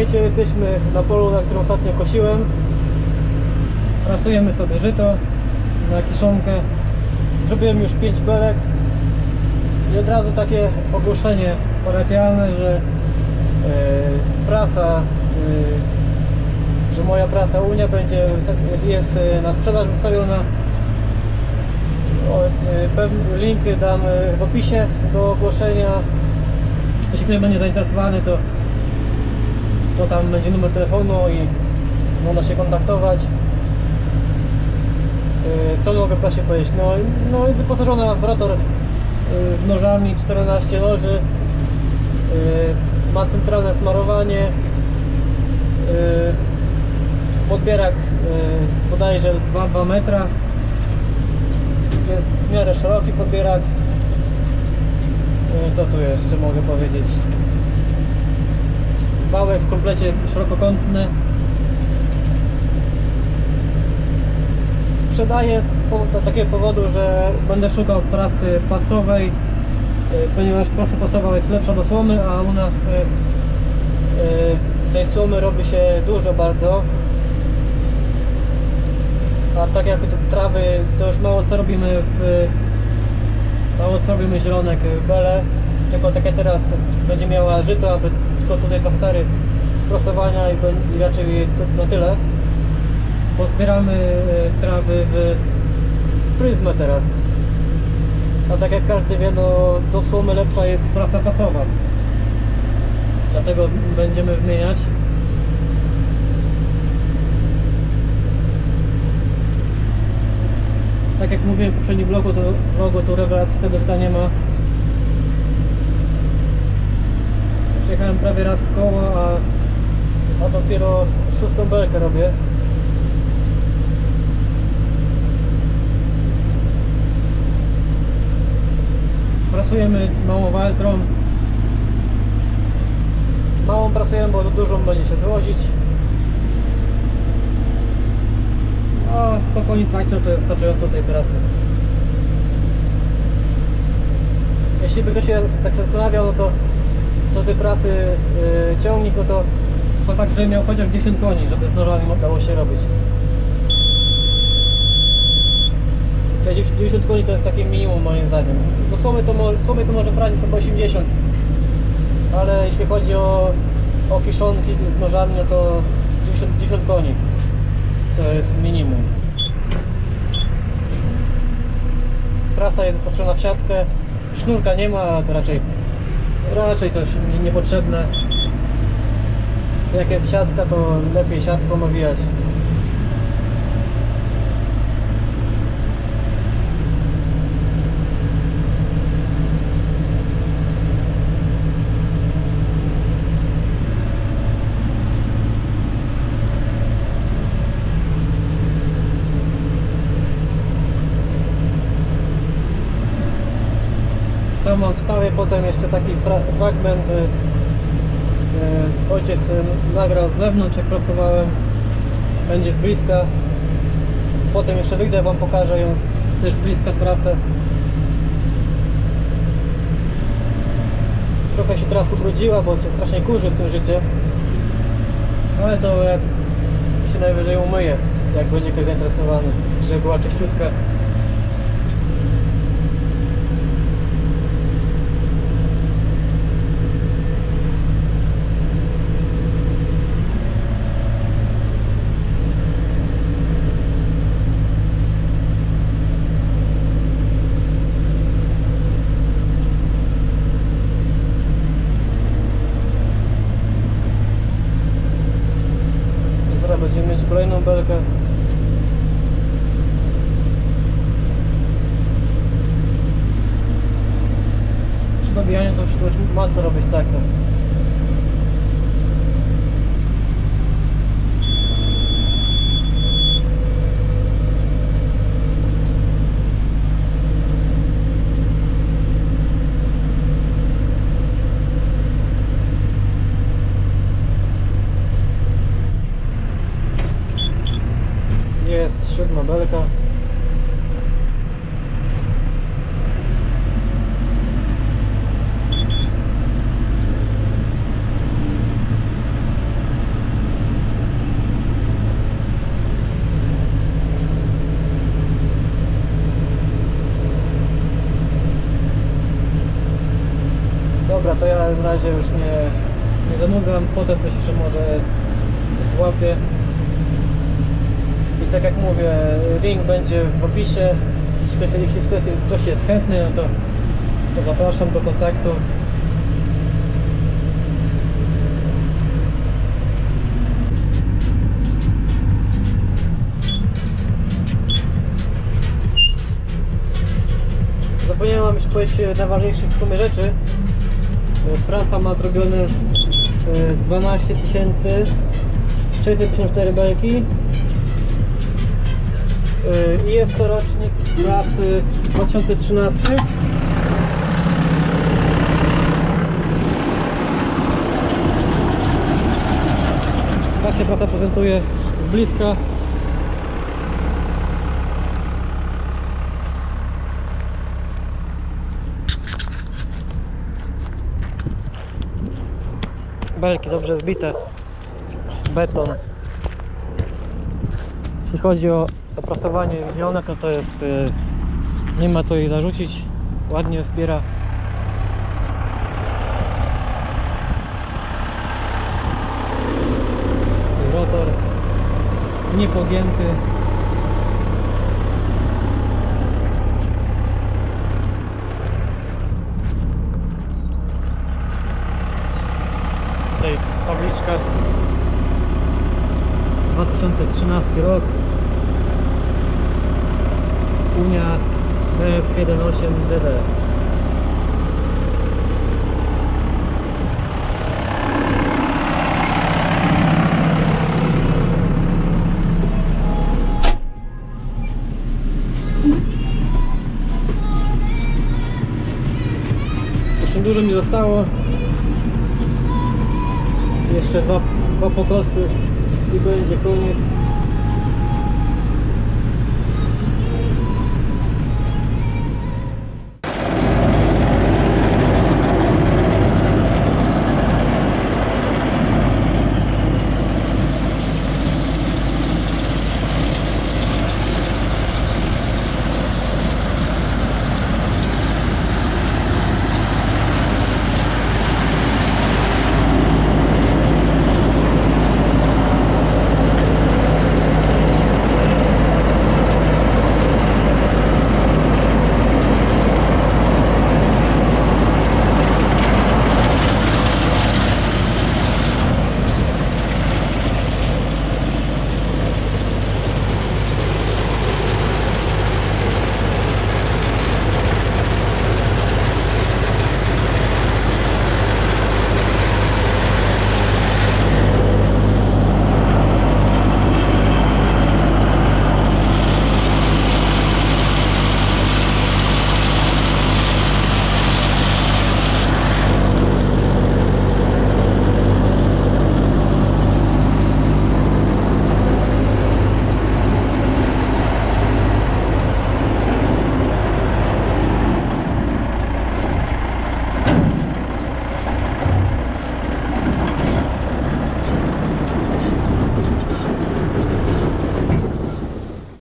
Słuchajcie, jesteśmy na polu, na którym ostatnio kosiłem. Prasujemy sobie żyto na kiszonkę. Zrobiłem już 5 belek. I od razu takie ogłoszenie parafialne, że e, prasa, e, że moja prasa Unia będzie jest, jest na sprzedaż wystawiona. O, e, link dam w opisie do ogłoszenia. Jeśli ktoś będzie zainteresowany, to, to tam będzie numer telefonu i można się kontaktować. E, Co mogę prasie powiedzieć? No, no jest wyposażona w rotor e, z nożami 14 noży. E, Ma centralne smarowanie. Podbierak bodajże 2, metra. Jest w miarę szeroki podbierak. Co tu jeszcze mogę powiedzieć? Wałek w komplecie szerokokątny. Sprzedaję z takiego powodu, że będę szukał prasy pasowej, e, ponieważ prasa pasowa jest lepsza do słomy, a u nas e, e, tej słomy robi się dużo bardzo. A tak jak trawy, to już mało co robimy w mało co robimy zielonek w bele, tylko takie teraz będzie miała żyto, aby tylko tutaj dwa hektary sprosowania i, i raczej na tyle. Pozbieramy e, trawy w pryzmę teraz. A tak jak każdy wie, no do słomy lepsza jest prasa pasowa. Dlatego będziemy wymieniać. Tak jak mówiłem w poprzednim vlogu, to, vlogu, to rewelacji tego żyta nie ma. Przejechałem prawie raz w koło, a, a dopiero szóstą belkę robię. Prasujemy małą waltrą. Małą prasujemy, bo dużą będzie się złozić. A 100 koni to jest wystarczająco tej prasy. Jeśli by ktoś się tak zastanawiał, no to do tej prasy yy, ciągnik, no to tak, żeby miał chociaż 10 koni, żeby z nożami dało się robić. Te 90 koni to jest takie minimum moim zdaniem. Do słomy to, słomy to może brać sobie 80, ale jeśli chodzi o, o kiszonki z nożami, no to 90, 90 koni to jest minimum. Prasa jest wyposażona w siatkę, sznurka nie ma, to raczej raczej to niepotrzebne. Jak jest siatka, to lepiej siatką owijać. Tam mam wstawię potem jeszcze taki fra fragment. y, y, ojciec y, nagrał z zewnątrz, jak prostowałem. Będzie z bliska. Potem jeszcze wyjdę, wam pokażę ją też bliska trasę. Trochę się teraz ubrudziła, bo się strasznie kurzy w tym życie. Ale to jak się najwyżej umyje, jak będzie ktoś zainteresowany, żeby była czyściutka. I Zaraz będziemy mieć kolejną belkę. Przy dobijaniu to to ma co robić tak przednia belka. Dobra, to ja na razie już nie, nie zanudzam, potem też jeszcze może złapię. Tak jak mówię, link będzie w opisie. Jeśli ktoś, jeśli ktoś, ktoś jest chętny, no to, to zapraszam do kontaktu. Zapomniałem wam już powiedzieć e, najważniejszych w sumie rzeczy. E, Prasa ma zrobione e, 12 654 belki. E, I jest to rocznik prasy 2013. Tak się prasa prezentuje z bliska. belki dobrze zbite beton jeśli chodzi o oprasowanie zielonek no to jest y, nie ma co jej zarzucić. Ładnie wspiera rotor niepogięty. Tutaj tabliczka. 2013 rok Unia BF18DD Już niedużo mi zostało. Jeszcze dwa, dwa pokosy i będzie koniec